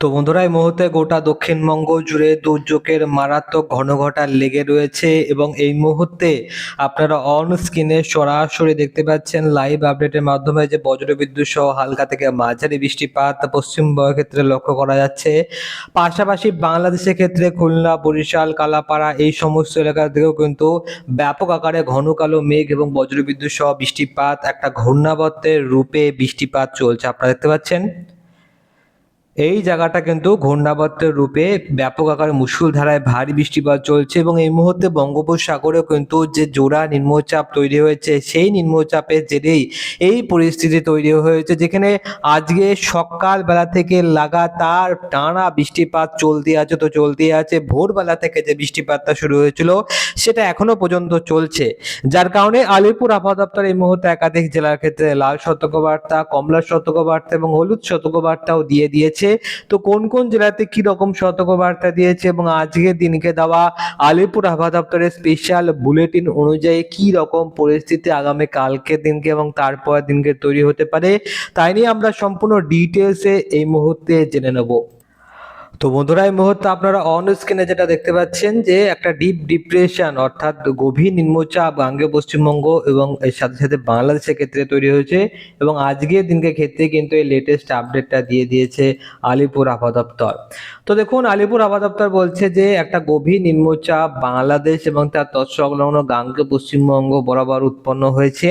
তো বন্ধুরা, এই মুহূর্তে গোটা দক্ষিণবঙ্গ জুড়ে দুর্যোগের মারাত্মক ঘনঘটা লেগে রয়েছে এবং এই মুহূর্তে আপনারা অন স্ক্রিনে সরাসরি দেখতে পাচ্ছেন লাইভ আপডেটের মাধ্যমে যে বজ্রবিদ্যুৎ সহ হালকা থেকে মাঝারি বৃষ্টিপাত পশ্চিমবঙ্গের ক্ষেত্রে লক্ষ্য করা যাচ্ছে। পাশাপাশি বাংলাদেশের ক্ষেত্রে খুলনা, বরিশাল, কালাপাড়া এই সমস্ত এলাকা থেকেও কিন্তু ব্যাপক আকারে ঘন কালো মেঘ এবং বজ্রবিদ্যুৎ সহ বৃষ্টিপাত একটা ঘূর্ণাবর্তের রূপে বৃষ্টিপাত চলছে, আপনারা দেখতে পাচ্ছেন। এই জায়গাটা কিন্তু ঘূর্ণাবর্তের রূপে ব্যাপক আকারে মুষলধারায় ভারী বৃষ্টিপাত চলছে এবং এই মুহূর্তে বঙ্গোপসাগরেও কিন্তু যে জোড়া নিম্নচাপ তৈরি হয়েছে, সেই নিম্নচাপের জেরেই এই পরিস্থিতি তৈরি হয়েছে, যেখানে আজকে সকালবেলা থেকে লাগাতার টানা বৃষ্টিপাত চলতে আছে তো চলতে আছে। ভোরবেলা থেকে যে বৃষ্টিপাতটা শুরু হয়েছিল, সেটা এখনও পর্যন্ত চলছে। যার কারণে আলিপুর আবহাওয়া দপ্তর এই মুহূর্তে একাধিক জেলার ক্ষেত্রে লাল সতর্কবার্তা, কমলা সতর্কবার্তা এবং হলুদ সতর্কবার্তাও দিয়ে দিয়েছে। তো কোন কোন জেলাতে কি রকম সতর্কবার্তা দিয়েছে এবং আজকের দিনকে দেওয়া আলিপুর আবহাওয়া দপ্তরের স্পেশাল বুলেটিন অনুযায়ী কি রকম পরিস্থিতি আগামী কালকের দিনকে এবং তারপর দিনকে তৈরি হতে পারে, তাই নিয়ে আমরা সম্পূর্ণ ডিটেলসে এই মুহূর্তে জেনে নেব। তো বন্ধুরা, এই মুহূর্তে আপনারা অন স্ক্রিনে যেটা দেখতে পাচ্ছেন যে একটা ডিপ ডিপ্রেশন অর্থাৎ গভীর নিম্নচাপ গাঙ্গে পশ্চিমবঙ্গ এবং এর সাথে সাথে বাংলাদেশের ক্ষেত্রে তৈরি হয়েছে এবং আজকের দিনকে ক্ষেত্রে কিন্তু এই লেটেস্ট আপডেটটা দিয়ে দিয়েছে আলিপুর আবহাওয়া দপ্তর। তো দেখুন, আলিপুর আবহাওয়া দপ্তর বলছে যে একটা গভীর নিম্নচাপ বাংলাদেশ এবং তার তৎসংলগ্ন গাঙ্গে পশ্চিমবঙ্গ বরাবর উৎপন্ন হয়েছে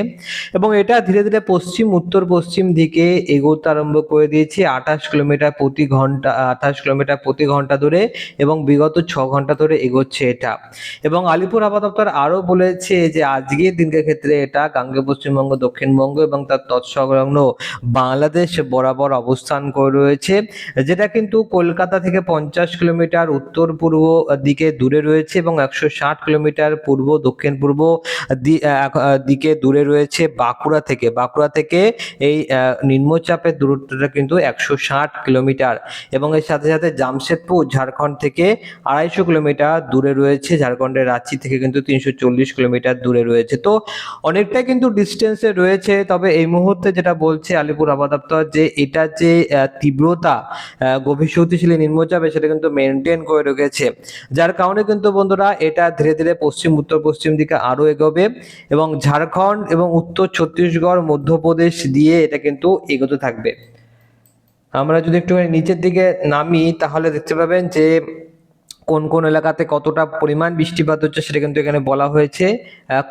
এবং এটা ধীরে ধীরে পশ্চিম উত্তর পশ্চিম দিকে এগোতে আরম্ভ করে দিয়েছে। আঠাশ কিলোমিটার প্রতি ঘণ্টা, আঠাশ কিলোমিটার প্রতি ঘণ্টা ধরে এবং বিগত ছ ঘণ্টা ধরে এগোচ্ছে এটা। এবং আলিপুর আবহাওয়া দপ্তর আরও বলেছে যে আজকের দিনকের ক্ষেত্রে এটা গাঙ্গে পশ্চিমবঙ্গ, দক্ষিণবঙ্গ এবং তার তৎসংলগ্ন বাংলাদেশ বরাবর অবস্থান করে রয়েছে, যেটা কিন্তু কলকাতা থেকে পঞ্চাশ কিলোমিটার উত্তর পূর্ব দিকে দূরে রয়েছে এবং একশো ষাট কিলোমিটার পূর্ব, দক্ষিণ পূর্ব দিকে দূরে রয়েছে বাঁকুড়া থেকে। বাঁকুড়া থেকে এই নিম্নচাপের দূরত্বটা কিন্তু একশো ষাট কিলোমিটার এবং এর সাথে সাথে জামশেদপুর, ঝাড়খণ্ড থেকে আড়াইশো কিলোমিটার দূরে রয়েছে। ঝাড়খণ্ডের রাঁচি থেকে কিন্তু তিনশো চল্লিশ কিলোমিটার দূরে রয়েছে। তো অনেকটাই কিন্তু ডিস্টেন্সে রয়েছে। তবে এই মুহূর্তে যেটা বলছে আলিপুর আবহাওয়া যে এটা যে তীব্রতা গভীর শক্তিশালী নিম্নচাপে সেটা কিন্তু মেনটেন করে রেখেছে। যার কারণে কিন্তু বন্ধুরা এটা ধীরে ধীরে পশ্চিম, উত্তর, পশ্চিম দিকে আরও এগোবে এবং ঝাড়খণ্ড এবং উত্তর ছত্তিশগড়, মধ্যপ্রদেশ দিয়ে এটা কিন্তু এগোতে থাকবে। আমরা যদি একটু নিচের দিকে নামি তাহলে দেখতে পাবেন যে কোন কোন এলাকাতে কতটা পরিমাণ বৃষ্টিপাত হচ্ছে সেটা কিন্তু এখানে বলা হয়েছে।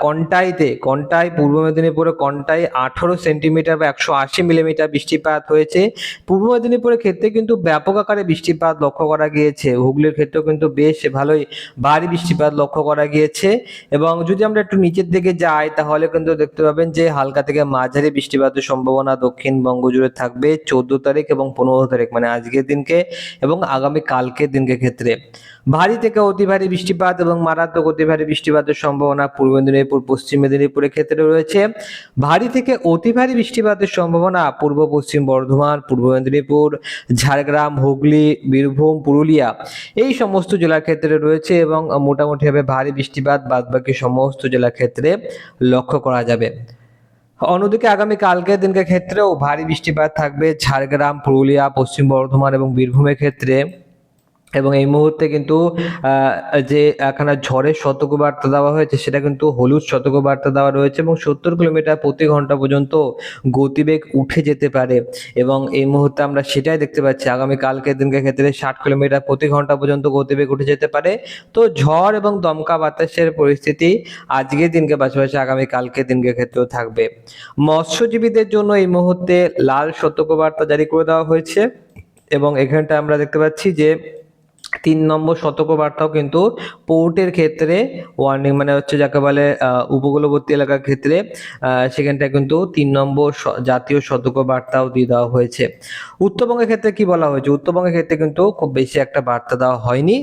কন্টাইতে, কন্টাই, পূর্ব মেদিনীপুরে কন্টাই আঠারো সেন্টিমিটার বা একশো আশি মিলিমিটার বৃষ্টিপাত হয়েছে। পূর্ব মেদিনীপুরের ক্ষেত্রে কিন্তু ব্যাপক আকারে বৃষ্টিপাত লক্ষ্য করা গিয়েছে। হুগলির ক্ষেত্রেও কিন্তু বেশ ভালোই ভারী বৃষ্টিপাত লক্ষ্য করা গিয়েছে। এবং যদি আমরা একটু নিচের দিকে যাই, তাহলে কিন্তু দেখতে পাবেন যে হালকা থেকে মাঝারি বৃষ্টিপাতের সম্ভাবনা দক্ষিণবঙ্গ জুড়ে থাকবে চোদ্দ তারিখ এবং পনেরো তারিখ মানে আজকের দিনকে এবং আগামী কালকের দিনকে ক্ষেত্রে। ভারী থেকে অতি ভারী বৃষ্টিপাত এবং মারাত্মক অতি ভারী বৃষ্টিপাতের সম্ভাবনা পূর্ব মেদিনীপুর, পশ্চিম মেদিনীপুরের ক্ষেত্রে রয়েছে। ভারী থেকে অতি ভারী বৃষ্টিপাতের সম্ভাবনা পূর্ব, পশ্চিম বর্ধমান, পূর্ব মেদিনীপুর, ঝাড়গ্রাম, হুগলি, বীরভূম, পুরুলিয়া এই সমস্ত জেলার ক্ষেত্রে রয়েছে এবং মোটামুটিভাবে ভারী বৃষ্টিপাত বাদবাকি সমস্ত জেলার ক্ষেত্রে লক্ষ্য করা যাবে। অন্যদিকে আগামী কালকের দিনকে ক্ষেত্রেও ভারী বৃষ্টিপাত থাকবে ঝাড়গ্রাম, পুরুলিয়া, পশ্চিম বর্ধমান এবং বীরভূমের ক্ষেত্রে। এবং এই মুহূর্তে কিন্তু যে এখানে ঝড়ের সতর্কবার্তা দেওয়া হয়েছে, সেটা কিন্তু হলুদ শতক সতর্কবার্তা দেওয়া রয়েছে এবং সত্তর কিলোমিটার প্রতি ঘণ্টা পর্যন্ত গতিবেগ উঠে যেতে পারে। এবং এই মুহূর্তে আমরা সেটাই দেখতে পাচ্ছি, আগামী কালকের দিনকে ক্ষেত্রে ষাট কিলোমিটার প্রতি ঘণ্টা পর্যন্ত গতিবেগ উঠে যেতে পারে। তো ঝড় এবং দমকা বাতাসের পরিস্থিতি আজকের দিনকে পাশাপাশি আগামী কালকের দিনকে ক্ষেত্রেও থাকবে। মৎস্যজীবীদের জন্য এই মুহূর্তে লাল সতর্কবার্তা জারি করে দেওয়া হয়েছে এবং এখানটা আমরা দেখতে পাচ্ছি যে তিন নম্বর সতর্কবার্তাও কিন্তু পোর্টের ক্ষেত্রে ওয়ার্নিং মানে হচ্ছে যাকে বলে উপকূলবর্তী এলাকার ক্ষেত্রে সেখানটায় কিন্তু তিন নম্বর জাতীয় সতর্কবার্তাও দিয়ে দেওয়া হয়েছে। উত্তরবঙ্গের ক্ষেত্রে কি বলা হয়েছে? উত্তরবঙ্গের ক্ষেত্রে কিন্তু খুব বেশি একটা বার্তা দেওয়া হয়নি।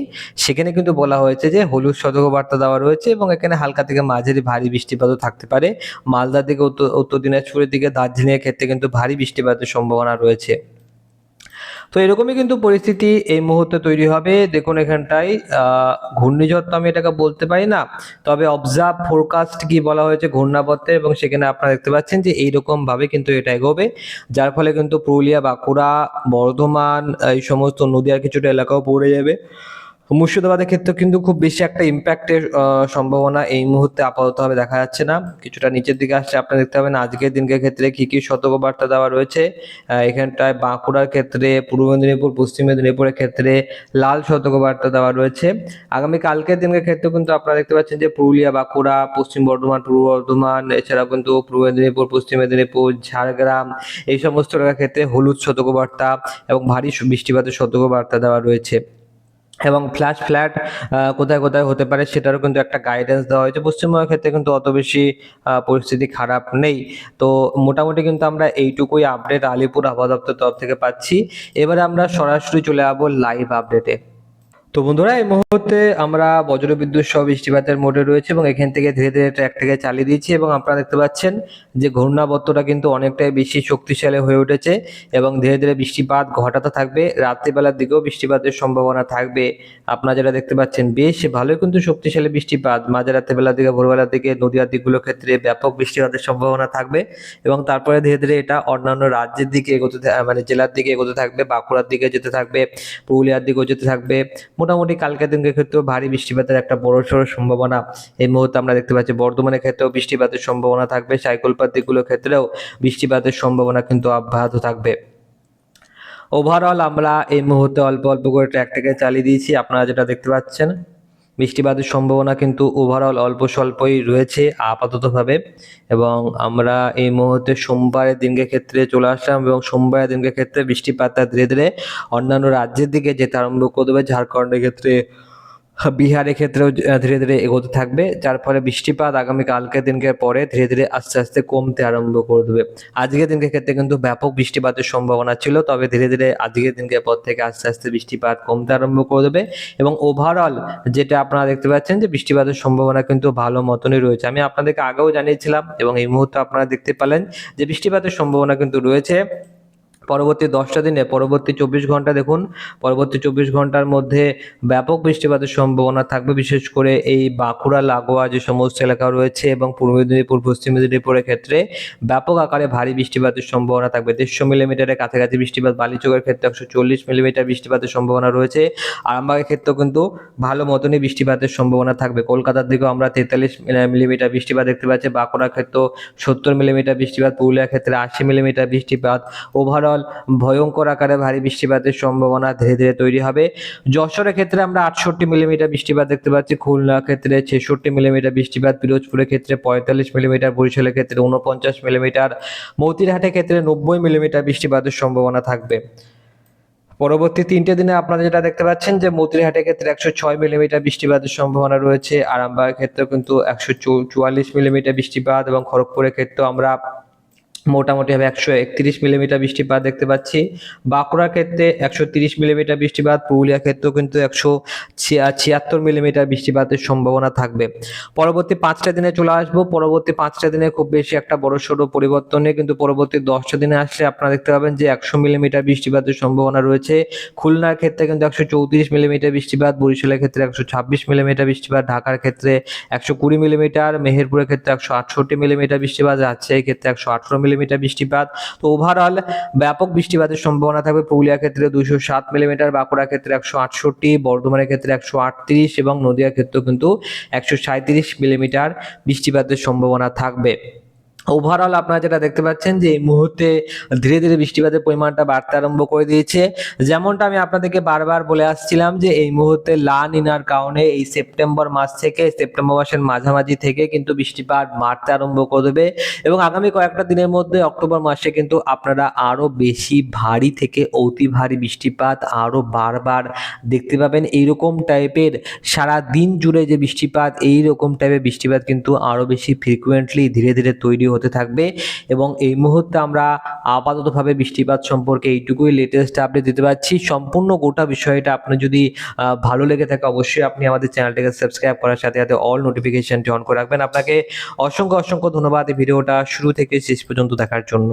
সেখানে কিন্তু বলা হয়েছে যে, হলুদ সতর্কবার্তা দেওয়া রয়েছে এবং এখানে হালকা থেকে মাঝারি ভারী বৃষ্টিপাতও থাকতে পারে। দিকে উত্তর উত্তর দিনাজপুরের দিকে দার্জিলিংয়ের ক্ষেত্রে কিন্তু ভারী বৃষ্টিপাতের সম্ভাবনা রয়েছে। তো এরকমই কিন্তু পরিস্থিতি এই মুহূর্তে তৈরি হবে। দেখুন এখানটায় ঘূর্ণিঝড় তো আমি এটাকে বলতে পারি না, তবে অবজার্ভ ফোরকাস্ট কি বলা হয়েছে ঘূর্ণাবর্তে এবং সেখানে আপনারা দেখতে পাচ্ছেন যে এইরকমভাবে কিন্তু এটা এগোবে, যার ফলে কিন্তু পুরুলিয়া, বাঁকুড়া, বর্ধমান, এই সমস্ত নদীয়ার কিছুটা এলাকাও পড়ে যাবে। মুর্শিদাবাদের ক্ষেত্রে কিন্তু খুব বেশি একটা ইম্প্যাক্টের সম্ভাবনা এই মুহূর্তে আপাতত আপাততভাবে দেখা যাচ্ছে না। কিছুটা নিচের দিকে আসছে, আপনারা দেখতে পাবেন আজকের দিনকের ক্ষেত্রে কি কি সতর্কবার্তা দেওয়া রয়েছে। এখানটায় বাঁকুড়ার ক্ষেত্রে, পূর্ব মেদিনীপুর, পশ্চিম মেদিনীপুরের ক্ষেত্রে লাল সতর্কবার্তা দেওয়া রয়েছে। আগামী কালকের দিনের ক্ষেত্রে কিন্তু আপনারা দেখতে পাচ্ছেন যে পুরুলিয়া, বাঁকুড়া, পশ্চিম বর্ধমান, পূর্ব বর্ধমান, এছাড়াও কিন্তু পূর্ব মেদিনীপুর, পশ্চিম মেদিনীপুর, ঝাড়গ্রাম এই সমস্ত এলাকার ক্ষেত্রে হলুদ সতর্কবার্তা এবং ভারী বৃষ্টিপাতের সতর্কবার্তা দেওয়া রয়েছে। এবং ফ্ল্যাশ ফ্ল্যাট কোথায় কোথায় হতে পারে সেটারও কিন্তু একটা গাইডেন্স দেওয়া হয়েছে। পশ্চিমবঙ্গের ক্ষেত্রে কিন্তু অত বেশি পরিস্থিতি খারাপ নেই। তো মোটামুটি কিন্তু আমরা এইটুকুই আপডেট আলিপুর আবহাওয়া দপ্তর তরফ থেকে পাচ্ছি। এবারে আমরা সরাসরি চলে যাব লাইভ আপডেটে তো বন্ধুরা, এই মুহূর্তে আমরা বজ্রবিদ্যুৎ সহ বৃষ্টিপাতের মোডে রয়েছে এবং এখান থেকে ধীরে ধীরে ট্র্যাকটাকে চালিয়ে দিয়েছি এবং আপনারা দেখতে পাচ্ছেন যে ঘূর্ণাবর্তটা কিন্তু অনেকটাই বেশি শক্তিশালী হয়ে উঠেছে এবং ধীরে ধীরে বৃষ্টিপাত ঘটাতে থাকবে। রাত্রিবেলার দিকেও বৃষ্টিপাতের সম্ভাবনা থাকবে। আপনারা যেটা দেখতে পাচ্ছেন, বেশ ভালোই কিন্তু শক্তিশালী বৃষ্টিপাত। মাঝরাতের বেলার দিকে, ভোরবেলার দিকে নদীয়ার দিকগুলোর ক্ষেত্রে ব্যাপক বৃষ্টিপাতের সম্ভাবনা থাকবে এবং তারপরে ধীরে ধীরে এটা অন্যান্য রাজ্যের দিকে এগোতে মানে জেলার দিকে এগোতে থাকবে, বাঁকুড়ার দিকে যেতে থাকবে, পুরুলিয়ার দিকেও যেতে থাকবে মোটামুটি কালকের দিনকে ক্ষেত্রেও ভারী বৃষ্টিপাতের একটা বড় সড়ো সম্ভাবনা। এই মুহূর্তে আমরা দেখতে পাচ্ছি, বর্ধমানের ক্ষেত্রেও বৃষ্টিপাতের সম্ভাবনা থাকবে। সাইকলপাত দিকগুলোর ক্ষেত্রেও বৃষ্টিপাতের সম্ভাবনা কিন্তু অব্যাহত থাকবে। ওভারঅল আমরা এই মুহূর্তে অল্প অল্প করে ট্র্যাকটাকে চালিয়ে দিয়েছি। আপনারা যেটা দেখতে পাচ্ছেন বৃষ্টিপাতের সম্ভাবনা কিন্তু ওভারঅল অল্প স্বল্পই রয়েছে আপাততভাবে। এবং আমরা এই মুহূর্তে সোমবারের দিনকে ক্ষেত্রে চলে আসলাম এবং সোমবারের দিনকে ক্ষেত্রে বৃষ্টিপাতটা ধীরে ধীরে অন্যান্য রাজ্যের দিকে যেতে আরম্ভ করবে ঝাড়খণ্ডের ক্ষেত্রে বিহারের ক্ষেত্রেও ধীরে ধীরে এগোতে থাকবে। যার ফলে বৃষ্টিপাত আগামী কালকের দিনকে পরে ধীরে ধীরে আস্তে আস্তে কমতে আরম্ভ করে দেবে। আজকের দিনকে ক্ষেত্রে কিন্তু ব্যাপক বৃষ্টিপাতের সম্ভাবনা ছিল, তবে ধীরে ধীরে আজকের দিনকে পর থেকে আস্তে আস্তে বৃষ্টিপাত কমতে আরম্ভ করে দেবে। এবং ওভারঅল যেটা আপনারা দেখতে পাচ্ছেন যে বৃষ্টিপাতের সম্ভাবনা কিন্তু ভালো মতনই রয়েছে। আমি আপনাদেরকে আগেও জানিয়েছিলাম এবং এই মুহূর্তে আপনারা দেখতে পেলেন যে বৃষ্টিপাতের সম্ভাবনা কিন্তু রয়েছে। পরবর্তী দশটা দিনে, পরবর্তী চব্বিশ ঘণ্টা দেখুন, পরবর্তী চব্বিশ ঘণ্টার মধ্যে ব্যাপক বৃষ্টিপাতের সম্ভাবনা থাকবে, বিশেষ করে এই বাঁকুড়া, লাগোয়া যে সমস্ত এলাকা রয়েছে এবং পূর্ব মেদিনীপুর, পশ্চিম মেদিনীপুরের ক্ষেত্রে ব্যাপক আকারে ভারী বৃষ্টিপাতের সম্ভাবনা থাকবে। দেড়শো মিলিমিটারের কাছাকাছি বৃষ্টিপাত, বালিচকের ক্ষেত্রে একশো চল্লিশ মিলিমিটার বৃষ্টিপাতের সম্ভাবনা রয়েছে। আরামবাগের ক্ষেত্রেও কিন্তু ভালো মতনই বৃষ্টিপাতের সম্ভাবনা থাকবে। কলকাতার দিকেও আমরা তেতাল্লিশ মিলিমিটার বৃষ্টিপাত দেখতে পাচ্ছি। বাঁকুড়ার ক্ষেত্রেও সত্তর মিলিমিটার বৃষ্টিপাত, পুরুলিয়ার ক্ষেত্রে আশি মিলিমিটার বৃষ্টিপাত। ওভারঅল ভয়ঙ্কর আকারে ভারী বৃষ্টিপাতের সম্ভাবনা ধীরে ধীরে তৈরি হবে। যশোরের ক্ষেত্রে আমরা আটষট্টি মিলিমিটার বৃষ্টিপাত দেখতে পাচ্ছি, খুলনার ক্ষেত্রে ছেষট্টি মিলিমিটার বৃষ্টিপাত, পিরোজপুরের ক্ষেত্রে পঁয়তাল্লিশ মিলিমিটার, বরিশালের ক্ষেত্রে উনপঞ্চাশ মিলিমিটার, মতিরহাটের ক্ষেত্রে নব্বই মিলিমিটার বৃষ্টিপাতের সম্ভাবনা থাকবে। পরবর্তী তিনটে দিনে আপনারা যেটা দেখতে পাচ্ছেন যে মতিরহাটের ক্ষেত্রে একশো ছয় মিলিমিটার বৃষ্টিপাতের সম্ভাবনা রয়েছে, আরামবাগের ক্ষেত্রেও কিন্তু একশো চুয়াল্লিশ মিলিমিটার বৃষ্টিপাত এবং খড়গপুরের ক্ষেত্রেও আমরা মোটামুটি ভাবে একশো একত্রিশ মিলিমিটার বৃষ্টিপাত দেখতে পাচ্ছি। বাঁকুড়ার ক্ষেত্রে একশো তিরিশ মিলিমিটার বৃষ্টিপাত পুরুলিয়ার ক্ষেত্রেও কিন্তু একশো ছিয়াত্তর মিলিমিটার বৃষ্টিপাতের সম্ভাবনা থাকবে। পরবর্তী পাঁচটা দিনে চলে আসব। পরবর্তী পাঁচটা দিনে খুব বেশি একটা বড় সড়ো পরিবর্তন নেই। কিন্তু পরবর্তী দশটা দিনে আসলে আপনারা দেখতে পাবেন যে একশো মিলিমিটার বৃষ্টিপাতের সম্ভাবনা রয়েছে। খুলনার ক্ষেত্রে কিন্তু একশো চৌত্রিশ মিলিমিটার বৃষ্টিপাত, বরিশালের ক্ষেত্রে একশো ছাব্বিশ মিলিমিটার বৃষ্টিপাত, ঢাকার ক্ষেত্রে একশো কুড়ি মিলিমিটার, মেহেরপুরের ক্ষেত্রে একশো আটষট্টি মিলিমিটার বৃষ্টিপাত, রাজশাহীর ক্ষেত্রে একশো আঠারো মিলিমিটার বৃষ্টিপাত। তো ওভারঅল ব্যাপক বৃষ্টিপাতের সম্ভাবনা থাকবে পুরুলিয়ার ক্ষেত্রে দুশো সাত মিলিমিটার বাঁকুড়ার ক্ষেত্রে একশো আটষট্টি, বর্ধমানের ক্ষেত্রে একশো আটত্রিশ এবং নদিয়ার ক্ষেত্রেও কিন্তু একশো সাঁত্রিশ মিলিমিটার বৃষ্টিপাতের সম্ভাবনা থাকবে। ওভারঅল আপনারা যেটা দেখতে পাচ্ছেন যে এই মুহূর্তে ধীরে ধীরে বৃষ্টিপাতের পরিমাণটা বাড়তে আরম্ভ করে দিয়েছে। যেমনটা আমি আপনাদেরকে বারবার বলে আসছিলাম যে এই মুহূর্তে লা নিনার কারণে এই সেপ্টেম্বর মাস থেকে, সেপ্টেম্বর মাসের মাঝামাঝি থেকে কিন্তু বৃষ্টিপাত বাড়তে আরম্ভ করে দেবে এবং আগামী কয়েকটা দিনের মধ্যে অক্টোবর মাসে কিন্তু আপনারা আরও বেশি ভারী থেকে অতি ভারী বৃষ্টিপাত আরও বারবার দেখতে পাবেন। এইরকম টাইপের সারা দিন জুড়ে যে বৃষ্টিপাত এই রকম টাইপের বৃষ্টিপাত কিন্তু আরও বেশি ফ্রিকুয়েন্টলি ধীরে ধীরে তৈরি হতে থাকবে এবং এই মুহূর্তে আমরা আপাততভাবে বৃষ্টিপাত সম্পর্কে এইটুকুই লেটেস্ট আপডেট দিতে পারছি। সম্পূর্ণ গোটা বিষয়টা আপনি যদি ভালো লেগে থাকে অবশ্যই আপনি আমাদের চ্যানেলটিকে সাবস্ক্রাইব করার সাথে সাথে অল নোটিফিকেশনটি অন করে রাখবেন। আপনাকে অসংখ্য অসংখ্য ধন্যবাদ এই ভিডিওটা শুরু থেকে শেষ পর্যন্ত দেখার জন্য।